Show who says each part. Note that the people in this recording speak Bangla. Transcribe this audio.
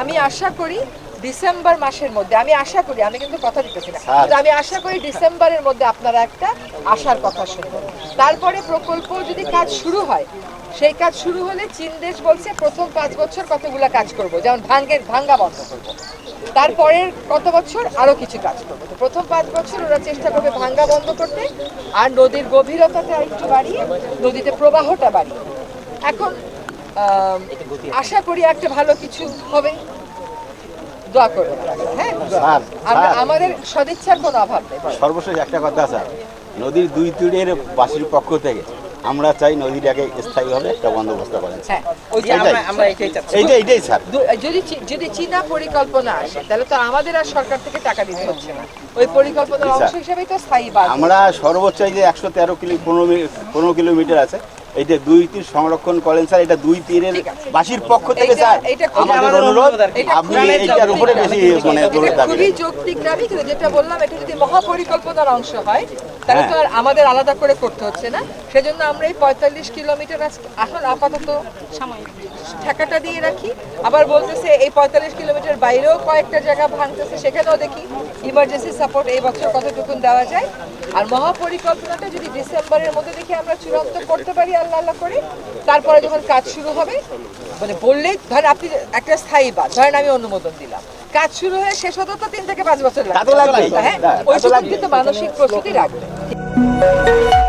Speaker 1: আমি আশা করি ডিসেম্বর মাসের মধ্যে আমি আশা করি আমি কিন্তু কথা দিতেছি না কিন্তু আমি আশা করি ডিসেম্বরের মধ্যে আপনারা একটা আশার কথা শুনবেন। তারপরে প্রকল্প যদি কাজ শুরু হয় সেই কাজ শুরু হলে চীন দেশ বলছে প্রথম পাঁচ বছর কতগুলা কাজ করব যেমন ভাঙ্গের ভাঙ্গা বন্ধ করব। তারপরের কত বছর আরও কিছু কাজ করব। তো প্রথম পাঁচ বছর ওরা চেষ্টা করবে ভাঙ্গা বন্ধ করতে আর নদীর গভীরতাটা একটু বাড়িয়ে নদীতে প্রবাহটা বাড়িয়ে। এখন আশা করি একটা ভালো কিছু হবে। দোয়া করবেন হ্যাঁ? আমরা আমাদের সদিচ্ছার কোনো অভাব নেই।
Speaker 2: সর্বশেষ একটা কথা স্যার। নদীর দুই তীরের বাসির পক্ষ থেকে আমরা চাই নদীটাকে স্থায়ীভাবে একটা বন্দোবস্ত করেন
Speaker 1: হ্যাঁ
Speaker 2: এইটাই। স্যার।
Speaker 1: যদি যদি চীনা পরিকল্পনা আসে তাহলে তো আমাদের আর সরকার থেকে টাকা দিতে হচ্ছে না। ওই পরিকল্পনার অংশ হিসেবেই তো স্থায়ী
Speaker 2: আমরা সর্বোচ্চ যে একশো তেরো কিলো পনেরো পনেরো কিলোমিটার আছে এইটা দুই তীর সংরক্ষণ করেন স্যার এটা দুই তীরের বাসীর পক্ষ থেকে স্যার আমাদের অনুরোধ।
Speaker 1: এটা
Speaker 2: আপনি
Speaker 1: এটার
Speaker 2: উপরে বেশি মানে
Speaker 1: এটা খুবই যৌক্তিক দাবি কিন্তু যেটা বললাম এটা যদি মহাপরিকল্পনার অংশ হয় তাহলে তো আর আমাদের আলাদা করে করতে হচ্ছে না। সেজন্য আমরা এই পঁয়তাল্লিশ কিলোমিটার এখন আপাতত ঠেকাটা দিয়ে রাখি। আবার বলতেছে এই পঁয়তাল্লিশ কিলোমিটার বাইরেও কয়েকটা জায়গা ভাঙতেছে সেখানেও দেখি ইমার্জেন্সি সাপোর্ট এই বছর কতটুকুন দেওয়া যায়। আর মহাপরিকল্পনাটা যদি ডিসেম্বরের মধ্যে দেখি আমরা চূড়ান্ত করতে পারি আল্লাহ আল্লাহ করে তারপরে যখন কাজ শুরু হবে মানে বললেই ধরেন আপনি একটা স্থায়ী বাদ ধরেন আমি অনুমোদন দিলাম। কাজ শুরু হয়ে শেষ হতে তো তিন থেকে পাঁচ বছর
Speaker 2: তো লাগবেই।
Speaker 1: হ্যাঁ ওই। কিন্তু মানসিক প্রস্তুতি রাখবে thank you.